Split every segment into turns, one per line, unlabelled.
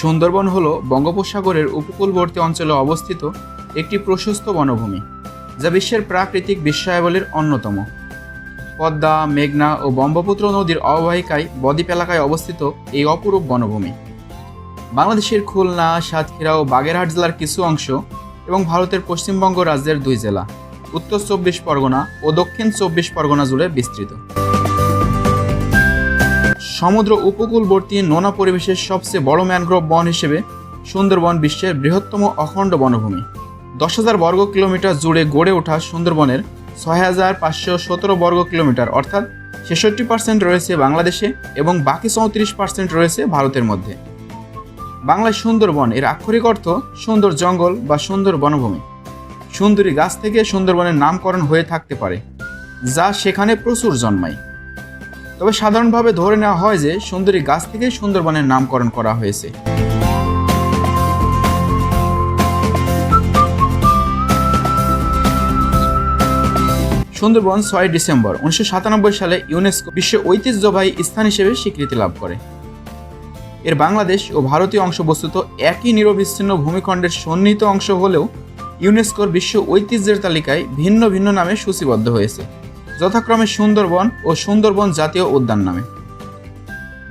সুন্দরবন হল বঙ্গোপসাগরের উপকূলবর্তী অঞ্চলে অবস্থিত একটি প্রশস্ত বনভূমি যা বিশ্বের প্রাকৃতিক বিশ্বায়বলের অন্যতম পদ্মা মেঘনা ও ব্রহ্মপুত্র নদীর অববাহিকায় বদ্বীপ এলাকায় অবস্থিত এই অপরূপ বনভূমি বাংলাদেশের খুলনা সাতক্ষীরা ও বাগেরহাট জেলার কিছু অংশ এবং ভারতের পশ্চিমবঙ্গ রাজ্যের দুই জেলা উত্তর চব্বিশ পরগনা ও দক্ষিণ চব্বিশ পরগনা জুড়ে বিস্তৃত সমুদ্র উপকূলবর্তী নোনা পরিবেশের সবচেয়ে বড় ম্যানগ্রোভ বন হিসেবে সুন্দরবন বিশ্বের বৃহত্তম অখণ্ড বনভূমি দশ হাজার বর্গ কিলোমিটার জুড়ে গড়ে ওঠা সুন্দরবনের ছয় হাজার পাঁচশো সতেরো বর্গ কিলোমিটার অর্থাৎ ছেষট্টি পার্সেন্ট রয়েছে বাংলাদেশে এবং বাকি চৌত্রিশ পার্সেন্ট রয়েছে ভারতের মধ্যে বাংলায় সুন্দরবন এর আক্ষরিক অর্থ সুন্দর জঙ্গল বা সুন্দর বনভূমি সুন্দরী গাছ থেকে সুন্দরবনের নামকরণ হয়ে থাকতে পারে যা সেখানে প্রচুর জন্মায় তবে সাধারণভাবে ধরে নেওয়া হয় যে সুন্দরী গাছ থেকেই সুন্দরবনের নামকরণ করা হয়েছে সুন্দরবন ছয় ডিসেম্বর উনিশশো সালে ইউনেস্কো বিশ্ব ঐতিহ্যবাহী স্থান হিসেবে স্বীকৃতি লাভ করে এর বাংলাদেশ ও ভারতীয় অংশ বস্তুত একই নিরবিচ্ছিন্ন ভূমিখণ্ডের সন্নিহিত অংশ হলেও ইউনেস্কোর বিশ্ব ঐতিহ্যের তালিকায় ভিন্ন ভিন্ন নামে সূচিবদ্ধ হয়েছে যথাক্রমে সুন্দরবন ও সুন্দরবন জাতীয় উদ্যান নামে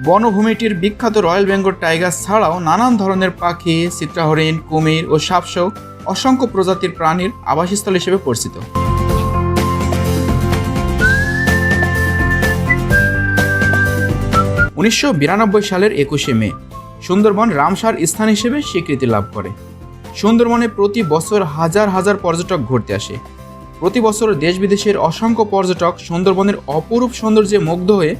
বনভূমিটির বিখ্যাত রয়্যাল বেঙ্গল টাইগার ছাড়াও নানান ধরনের পাখি চিত্রাহরিণ কুমির ও সাপসহ অসংখ্য প্রজাতির প্রাণীর আবাসস্থল হিসেবে পরিচিত উনিশশো সালের একুশে মে সুন্দরবন রামসার স্থান হিসেবে স্বীকৃতি লাভ করে সুন্দরবনে প্রতি বছর হাজার হাজার পর্যটক ঘুরতে আসে প্রতি বছর দেশ বিদেশের অসংখ্য পর্যটক সুন্দরবনের অপরূপ সৌন্দর্যে মুগ্ধ হয়ে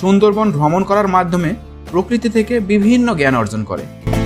সুন্দরবন ভ্রমণ করার মাধ্যমে প্রকৃতি থেকে বিভিন্ন জ্ঞান অর্জন করে